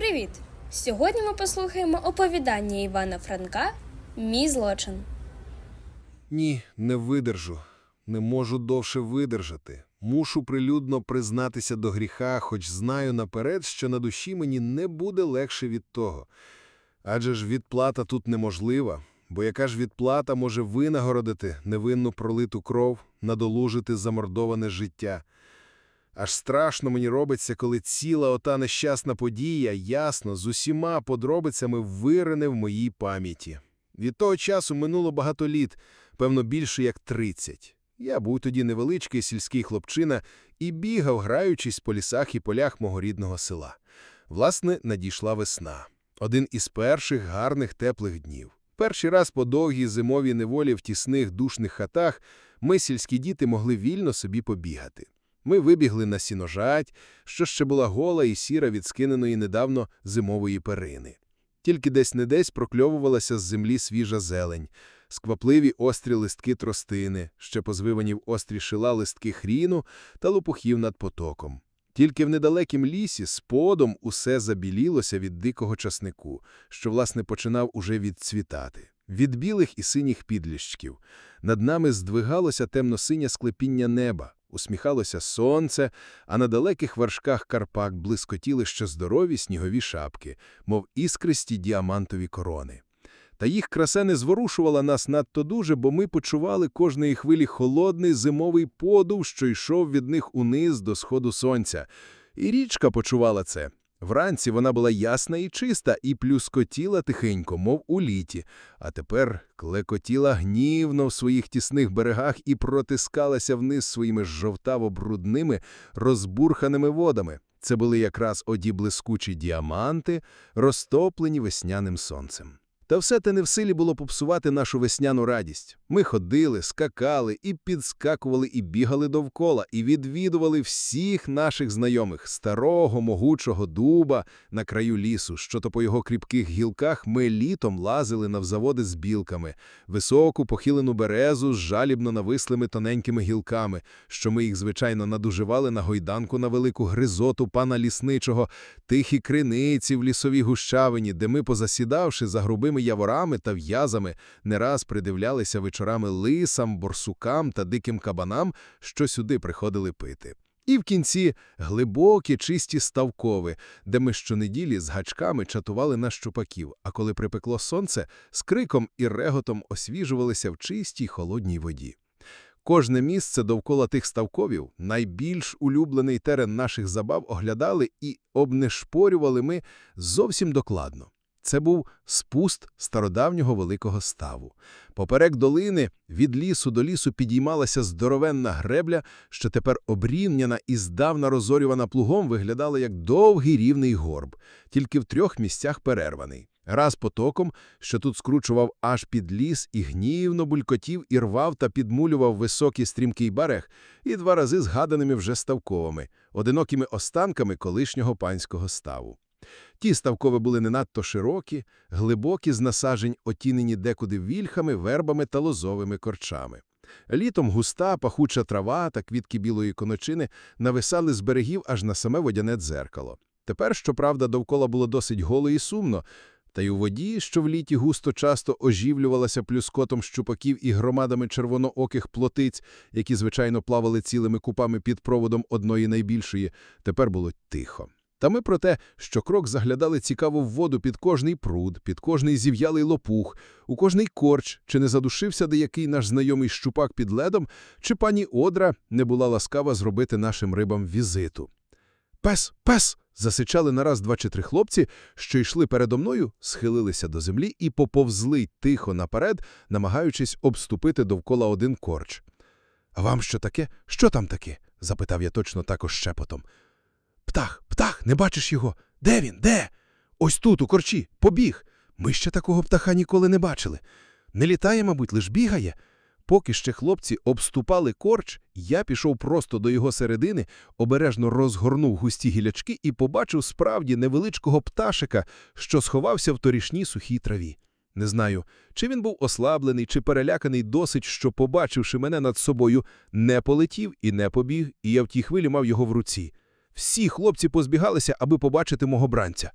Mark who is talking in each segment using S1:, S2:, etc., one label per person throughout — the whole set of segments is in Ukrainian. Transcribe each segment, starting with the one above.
S1: Привіт! Сьогодні ми послухаємо оповідання Івана Франка Мій злочин.
S2: Ні, не видержу. Не можу довше видержати. Мушу прилюдно признатися до гріха, хоч знаю наперед, що на душі мені не буде легше від того. Адже ж відплата тут неможлива, бо яка ж відплата може винагородити невинну пролиту кров, надолужити замордоване життя. Аж страшно мені робиться, коли ціла ота нещасна подія ясно з усіма подробицями вирине в моїй пам'яті. Від того часу минуло багато літ, певно, більше як тридцять. Я був тоді невеличкий сільський хлопчина і бігав, граючись по лісах і полях мого рідного села. Власне, надійшла весна. Один із перших гарних теплих днів. Перший раз по довгій зимовій неволі в тісних душних хатах ми, сільські діти, могли вільно собі побігати. Ми вибігли на сіножать, що ще була гола і сіра від скиненої недавно зимової перини. Тільки десь-не-десь прокльовувалася з землі свіжа зелень, сквапливі острі листки тростини, ще позвивані в острі шила листки хріну та лопухів над потоком. Тільки в недалекім лісі сподом усе забілілося від дикого часнику, що, власне, починав уже відцвітати. Від білих і синіх підліщків. Над нами здвигалося темно-синє склепіння неба, усміхалося сонце, а на далеких вершках Карпак блискотіли ще здорові снігові шапки, мов іскристі діамантові корони. Та їх краса не зворушувала нас надто дуже, бо ми почували кожної хвилі холодний зимовий подув, що йшов від них униз до сходу сонця. І річка почувала це. Вранці вона була ясна і чиста, і плюскотіла тихенько, мов у літі, а тепер клекотіла гнівно в своїх тісних берегах і протискалася вниз своїми жовтаво-брудними, розбурханими водами. Це були якраз оді блискучі діаманти, розтоплені весняним сонцем. Та все те не в силі було попсувати нашу весняну радість. Ми ходили, скакали і підскакували, і бігали довкола, і відвідували всіх наших знайомих старого, могучого дуба на краю лісу, що то по його кріпких гілках ми літом лазили навзаводи з білками, високу похилену березу з жалібно навислими тоненькими гілками, що ми їх, звичайно, надуживали на гойданку на велику гризоту пана лісничого, тихі криниці в лісовій гущавині, де ми, позасідавши за грубими яворами та в'язами, не раз придивлялися вечорами лисам, борсукам та диким кабанам, що сюди приходили пити. І в кінці глибокі чисті ставкови, де ми щонеділі з гачками чатували на щупаків, а коли припекло сонце, з криком і реготом освіжувалися в чистій холодній воді. Кожне місце довкола тих ставковів, найбільш улюблений терен наших забав, оглядали і обнешпорювали ми зовсім докладно. Це був спуст стародавнього великого ставу. Поперек долини від лісу до лісу підіймалася здоровенна гребля, що тепер обрівняна і здавна розорювана плугом виглядала як довгий рівний горб, тільки в трьох місцях перерваний. Раз потоком, що тут скручував аж під ліс і гнівно булькотів і рвав та підмулював високий стрімкий берег, і два рази згаданими вже ставковими, одинокими останками колишнього панського ставу. Ті ставкови були не надто широкі, глибокі з насажень, отінені декуди вільхами, вербами та лозовими корчами. Літом густа, пахуча трава та квітки білої коночини нависали з берегів аж на саме водяне дзеркало. Тепер, щоправда, довкола було досить голо і сумно, та й у воді, що в літі густо часто оживлювалася плюскотом щупаків і громадами червонооких плотиць, які, звичайно, плавали цілими купами під проводом одної найбільшої, тепер було тихо. Та ми про те, що крок заглядали цікаво в воду під кожний пруд, під кожний зів'ялий лопух, у кожний корч, чи не задушився деякий наш знайомий щупак під ледом, чи пані Одра не була ласкава зробити нашим рибам візиту. Пес, пес! засичали нараз два чи три хлопці, що йшли передо мною, схилилися до землі і поповзли тихо наперед, намагаючись обступити довкола один корч. А вам що таке? Що там таке? запитав я точно також шепотом. Птах, птах, не бачиш його? Де він? Де? Ось тут, у корчі, побіг. Ми ще такого птаха ніколи не бачили. Не літає, мабуть, лиш бігає. Поки ще хлопці обступали корч, я пішов просто до його середини, обережно розгорнув густі гілячки і побачив справді невеличкого пташика, що сховався в торішній сухій траві. Не знаю, чи він був ослаблений, чи переляканий досить, що, побачивши мене над собою, не полетів і не побіг, і я в тій хвилі мав його в руці. Всі хлопці позбігалися, аби побачити мого бранця.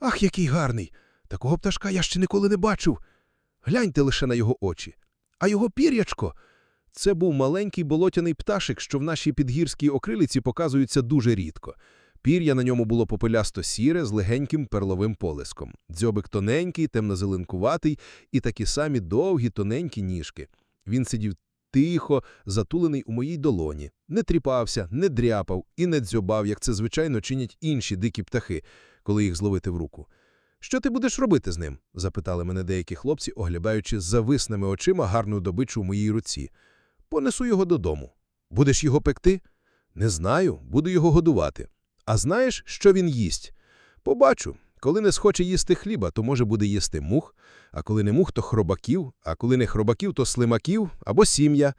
S2: Ах, який гарний! Такого пташка я ще ніколи не бачив. Гляньте лише на його очі. А його пір'ячко. Це був маленький болотяний пташик, що в нашій підгірській окрилиці показується дуже рідко. Пір'я на ньому було попелясто сіре з легеньким перловим полиском. Дзьобик тоненький, темно-зеленкуватий і такі самі довгі тоненькі ніжки. Він сидів тихо, затулений у моїй долоні, не тріпався, не дряпав і не дзьобав, як це звичайно чинять інші дикі птахи, коли їх зловити в руку. Що ти будеш робити з ним? запитали мене деякі хлопці, оглядаючи зависними очима гарну добичу в моїй руці. Понесу його додому. Будеш його пекти? Не знаю, буду його годувати. А знаєш, що він їсть? Побачу. Коли не схоче їсти хліба, то може буде їсти мух, а коли не мух, то хробаків, а коли не хробаків, то слимаків або сім'я,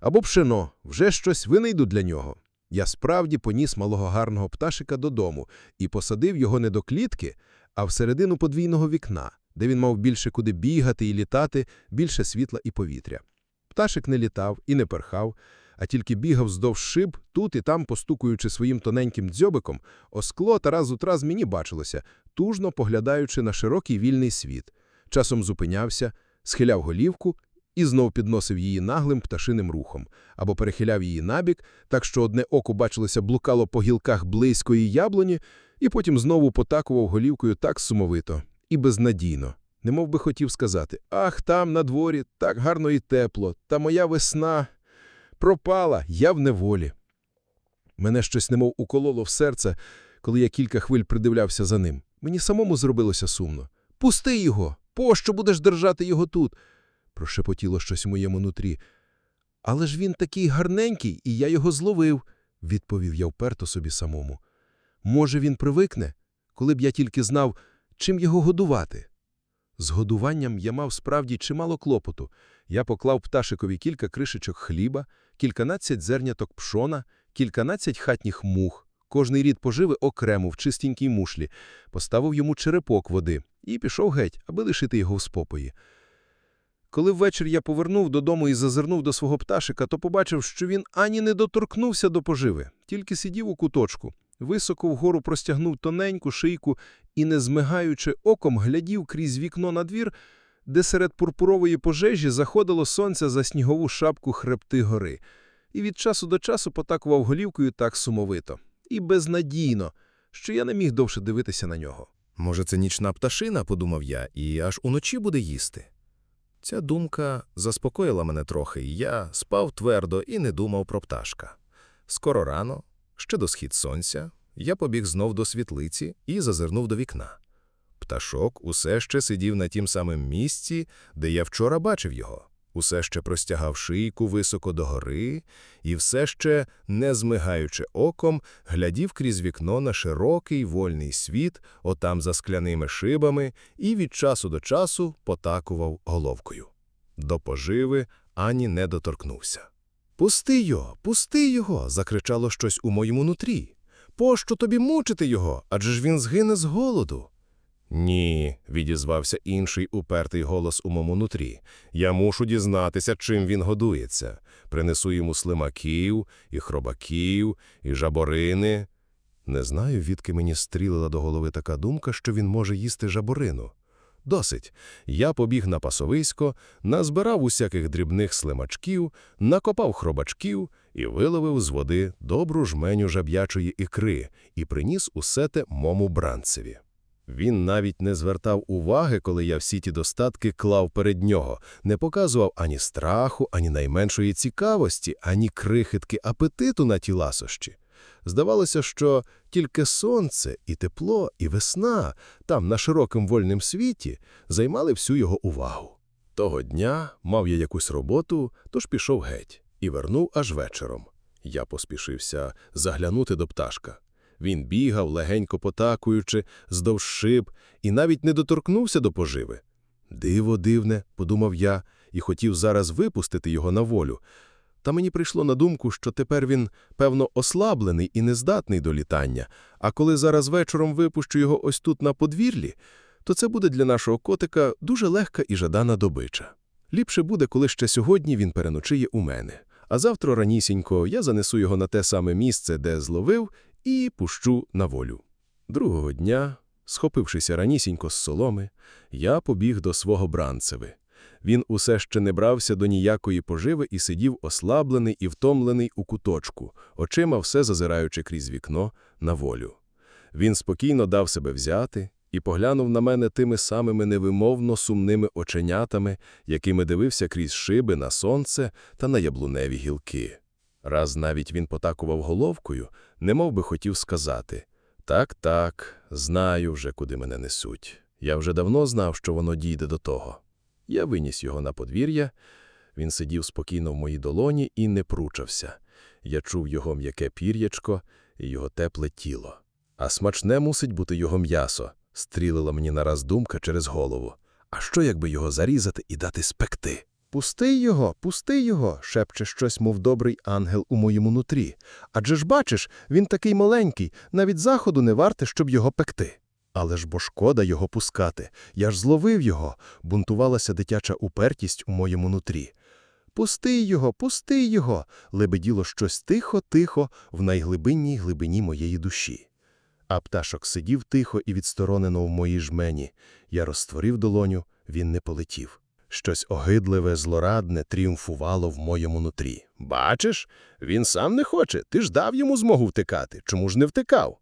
S2: або пшено. Вже щось винайду для нього. Я справді поніс малого гарного пташика додому і посадив його не до клітки, а всередину подвійного вікна, де він мав більше куди бігати і літати, більше світла і повітря. Пташик не літав і не перхав, а тільки бігав вздовж шиб, тут і там, постукуючи своїм тоненьким дзьобиком, о скло та раз у раз мені бачилося, тужно поглядаючи на широкий вільний світ. Часом зупинявся, схиляв голівку і знов підносив її наглим пташиним рухом, або перехиляв її набік, так що одне око бачилося блукало по гілках близької яблуні, і потім знову потакував голівкою так сумовито і безнадійно. Немов би хотів сказати «Ах, там, на дворі, так гарно і тепло, та моя весна пропала, я в неволі». Мене щось немов укололо в серце, коли я кілька хвиль придивлявся за ним. Мені самому зробилося сумно. «Пусти його! Пощо будеш держати його тут?» Прошепотіло щось у моєму нутрі. «Але ж він такий гарненький, і я його зловив», — відповів я вперто собі самому. «Може, він привикне, коли б я тільки знав, чим його годувати?» З годуванням я мав справді чимало клопоту. Я поклав пташикові кілька кришечок хліба, кільканадцять зерняток пшона, кільканадцять хатніх мух, кожний рід поживи окремо в чистенькій мушлі, поставив йому черепок води і пішов геть, аби лишити його в спокої. Коли ввечір я повернув додому і зазирнув до свого пташика, то побачив, що він ані не доторкнувся до поживи, тільки сидів у куточку, високо вгору простягнув тоненьку шийку і, не змигаючи оком, глядів крізь вікно на двір, де серед пурпурової пожежі заходило сонце за снігову шапку хребти гори, і від часу до часу потакував голівкою так сумовито і безнадійно, що я не міг довше дивитися на нього.
S3: Може, це нічна пташина, подумав я, і аж уночі буде їсти. Ця думка заспокоїла мене трохи, і я спав твердо і не думав про пташка. Скоро рано, ще до схід сонця, я побіг знов до світлиці і зазирнув до вікна. Пташок усе ще сидів на тім самим місці, де я вчора бачив його, усе ще простягав шийку високо догори і все ще, не змигаючи оком, глядів крізь вікно на широкий вольний світ, отам за скляними шибами, і від часу до часу потакував головкою. До поживи ані не доторкнувся. «Пусти його, пусти його!» – закричало щось у моєму нутрі. «Пощо тобі мучити його? Адже ж він згине з голоду. Ні, відізвався інший упертий голос у моєму нутрі. Я мушу дізнатися, чим він годується. Принесу йому слимаків, і хробаків, і жаборини. Не знаю, відки мені стрілила до голови така думка, що він може їсти жаборину. Досить. Я побіг на пасовисько, назбирав усяких дрібних слимачків, накопав хробачків і виловив з води добру жменю жаб'ячої ікри і приніс усе те мому бранцеві. Він навіть не звертав уваги, коли я всі ті достатки клав перед нього, не показував ані страху, ані найменшої цікавості, ані крихитки апетиту на ті ласощі. Здавалося, що тільки сонце, і тепло, і весна там, на широкому вольним світі, займали всю його увагу. Того дня мав я якусь роботу, тож пішов геть і вернув аж вечором. Я поспішився заглянути до пташка. Він бігав, легенько потакуючи, здовж шиб, і навіть не доторкнувся до поживи. Диво дивне, подумав я, і хотів зараз випустити його на волю. Та мені прийшло на думку, що тепер він, певно, ослаблений і нездатний до літання, а коли зараз вечором випущу його ось тут на подвір'лі, то це буде для нашого котика дуже легка і жадана добича. Ліпше буде, коли ще сьогодні він переночиє у мене, а завтра ранісінько я занесу його на те саме місце, де зловив, і пущу на волю. Другого дня
S2: Схопившися ранісінько з соломи, я побіг до свого бранцеви. Він усе ще не брався до ніякої поживи і сидів ослаблений і втомлений у куточку, очима все зазираючи крізь вікно на волю. Він спокійно дав себе взяти і поглянув на мене тими самими невимовно сумними оченятами, якими дивився крізь шиби на сонце та на яблуневі гілки. Раз навіть він потакував головкою, немов би хотів сказати «Так, так, знаю вже, куди мене несуть. Я вже давно знав, що воно дійде до того». Я виніс його на подвір'я, він сидів спокійно в моїй долоні і не пручався. Я чув його м'яке пір'ячко і його тепле тіло. А смачне мусить бути його м'ясо, стрілила мені нараз думка через голову. А що, якби його зарізати і дати спекти? Пусти його, пусти його, шепче щось, мов добрий ангел у моєму нутрі. Адже ж бачиш, він такий маленький, навіть заходу не варте, щоб його пекти. Але ж бо шкода його пускати. Я ж зловив його, бунтувалася дитяча упертість у моєму нутрі. Пусти його, пусти його, лебеділо щось тихо-тихо в найглибинній глибині моєї душі. А пташок сидів тихо і відсторонено в моїй жмені. Я розтворив долоню, він не полетів. Щось огидливе, злорадне тріумфувало в моєму нутрі. Бачиш, він сам не хоче, ти ж дав йому змогу втекати, чому ж не втекав?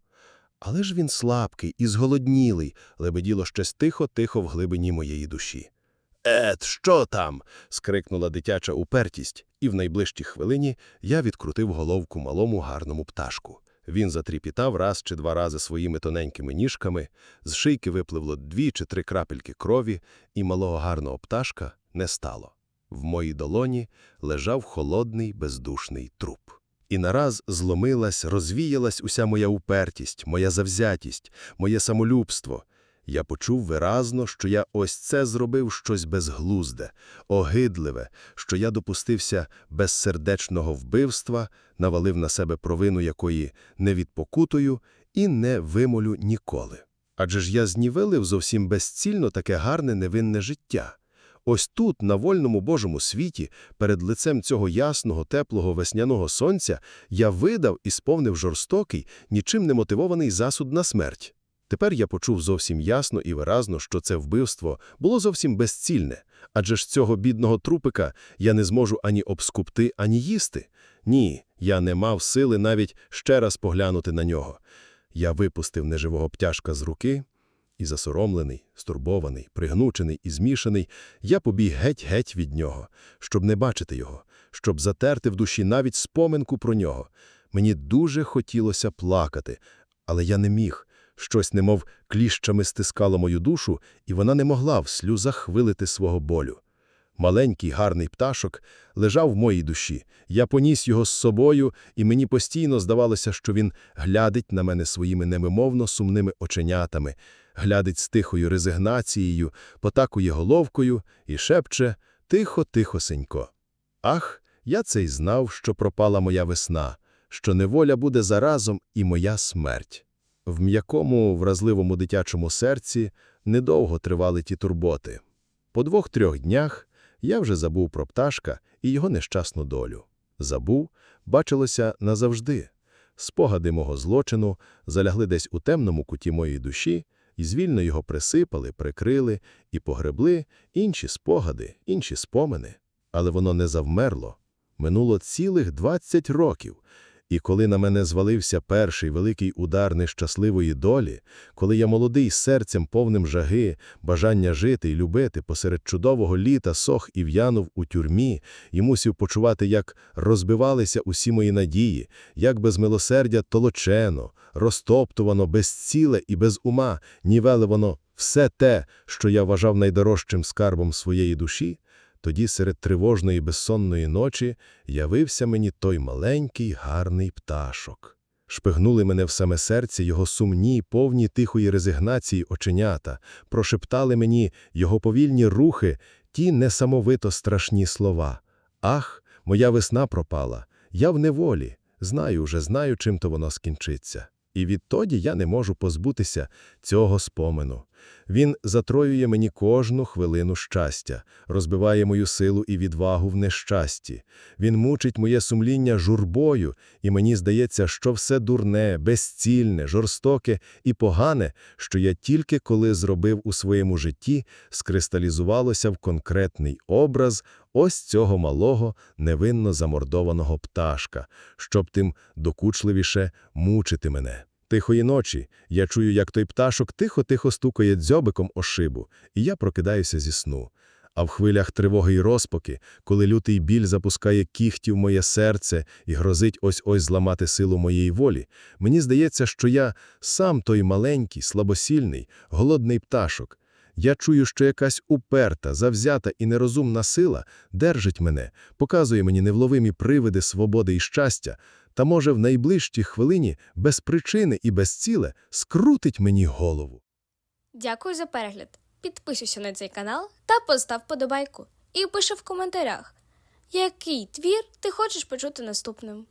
S2: Але ж він слабкий і зголоднілий, лебеділо щось тихо-тихо в глибині моєї душі. Ет, що там? скрикнула дитяча упертість, і в найближчій хвилині я відкрутив головку малому гарному пташку. Він затріпітав раз чи два рази своїми тоненькими ніжками, з шийки випливло дві чи три крапельки крові, і малого гарного пташка не стало. В моїй долоні лежав холодний бездушний труп. І нараз зломилась, розвіялась уся моя упертість, моя завзятість, моє самолюбство. Я почув виразно, що я ось це зробив щось безглузде, огидливе, що я допустився безсердечного вбивства, навалив на себе провину якої не відпокутую і не вимолю ніколи. Адже ж я знівелив зовсім безцільно таке гарне невинне життя. Ось тут, на вольному Божому світі, перед лицем цього ясного, теплого весняного сонця, я видав і сповнив жорстокий, нічим не мотивований засуд на смерть. Тепер я почув зовсім ясно і виразно, що це вбивство було зовсім безцільне, адже ж цього бідного трупика я не зможу ані обскупти, ані їсти. Ні, я не мав сили навіть ще раз поглянути на нього. Я випустив неживого птяшка з руки, і засоромлений, стурбований, пригнучений і змішаний, я побіг геть-геть від нього, щоб не бачити його, щоб затерти в душі навіть споминку про нього. Мені дуже хотілося плакати, але я не міг. Щось немов кліщами стискало мою душу, і вона не могла в сльозах вилити свого болю. Маленький гарний пташок лежав в моїй душі. Я поніс його з собою, і мені постійно здавалося, що він глядить на мене своїми немимовно сумними оченятами, глядить з тихою резигнацією, потакує головкою і шепче тихо-тихосенько. Ах, я це й знав, що пропала моя весна, що неволя буде заразом і моя смерть. В м'якому, вразливому дитячому серці недовго тривали ті турботи. По двох-трьох днях я вже забув про пташка і його нещасну долю. Забув, бачилося назавжди. Спогади мого злочину залягли десь у темному куті моєї душі, і звільно його присипали, прикрили і погребли інші спогади, інші спомини. Але воно не завмерло. Минуло цілих двадцять років. І коли на мене звалився перший великий удар нещасливої долі, коли я молодий з серцем повним жаги, бажання жити і любити посеред чудового літа сох і в'янув у тюрмі, і мусів почувати, як розбивалися усі мої надії, як без милосердя толочено, розтоптувано, безціле і без ума, нівелевано все те, що я вважав найдорожчим скарбом своєї душі, тоді серед тривожної безсонної ночі явився мені той маленький гарний пташок. Шпигнули мене в саме серце його сумні, повні тихої резигнації оченята, прошептали мені його повільні рухи, ті несамовито страшні слова. Ах, моя весна пропала, я в неволі, знаю вже, знаю, чим то воно скінчиться. І відтоді я не можу позбутися цього спомену. Він затроює мені кожну хвилину щастя, розбиває мою силу і відвагу в нещасті. Він мучить моє сумління журбою, і мені здається, що все дурне, безцільне, жорстоке і погане, що я тільки коли зробив у своєму житті, скристалізувалося в конкретний образ ось цього малого, невинно замордованого пташка, щоб тим докучливіше мучити мене. Тихої ночі я чую, як той пташок тихо-тихо стукає дзьобиком о шибу, і я прокидаюся зі сну. А в хвилях тривоги й розпаки, коли лютий біль запускає кіхті в моє серце і грозить ось-ось зламати силу моєї волі, мені здається, що я сам той маленький, слабосільний, голодний пташок. Я чую, що якась уперта, завзята і нерозумна сила держить мене, показує мені невловимі привиди свободи і щастя, та може в найближчій хвилині без причини і без ціле скрутить мені голову.
S1: Дякую за перегляд. Підписуйся на цей канал та постав подобайку. І пиши в коментарях, який твір ти хочеш почути наступним.